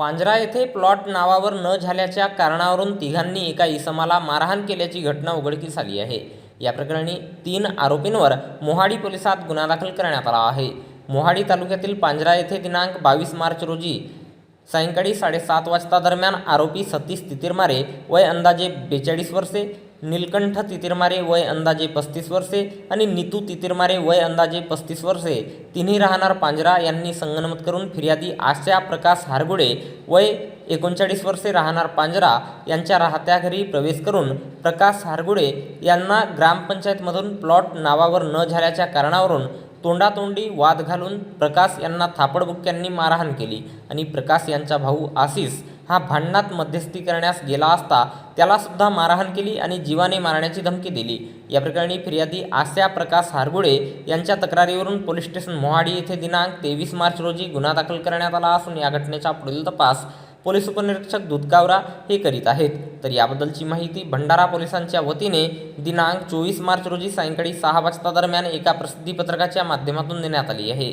पांजरा येथे प्लॉट नावावर न झाल्याच्या कारणावरून तिघांनी एका इसमाला मारहाण केल्याची घटना उघडकीस आली आहे. या प्रकरणी तीन आरोपींवर मोहाडी पोलिसात गुन्हा दाखल करण्यात आला आहे. मोहाडी तालुक्यातील पांजरा येथे दिनांक बावीस मार्च रोजी सायंकाळी साडेसात वाजता दरम्यान आरोपी सतीश तितिरमारे वय अंदाजे बेचाळीस वर्षे नीलकंठ तितिरमारे वय अंदाजे पस्तीस वर्षे आणि नीतू तितिरमारे वय अंदाजे पस्तीस वर्षे. तिन्ही राहणार पांजरा यांनी संगनमत करून फिर्यादी आशा प्रकाश हारगुडे वय एकोणचाळीस वर्षे राहणार पांजरा यांच्या राहत्या घरी प्रवेश करून प्रकाश हारगुडे यांना ग्रामपंचायतमधून प्लॉट नावावर न झाल्याच्या कारणावरून तोंडातोंडी वाद घालून प्रकाश यांना थापडबुक्क्यांनी मारहाण केली आणि प्रकाश यांचा भाऊ आशिष हा भांडणात मध्यस्थी करण्यास गेला असता त्यालासुद्धा मारहाण केली आणि जीवाने मारण्याची धमकी दिली. या प्रकरणी फिर्यादी आस्या प्रकाश हारगुळे यांच्या तक्रारीवरून पोलीस स्टेशन मोहाडी येथे दिनांक तेवीस मार्च रोजी गुन्हा दाखल करण्यात आला असून या घटनेचा पुढील तपास पोलीस उपनिरीक्षक दुधगावरा हे करीत आहेत. तर याबद्दलची माहिती भंडारा पोलिसांच्या वतीने दिनांक चोवीस मार्च रोजी सायंकाळी सहा वाजता दरम्यान एका प्रसिद्धीपत्रकाच्या माध्यमातून देण्यात आली आहे.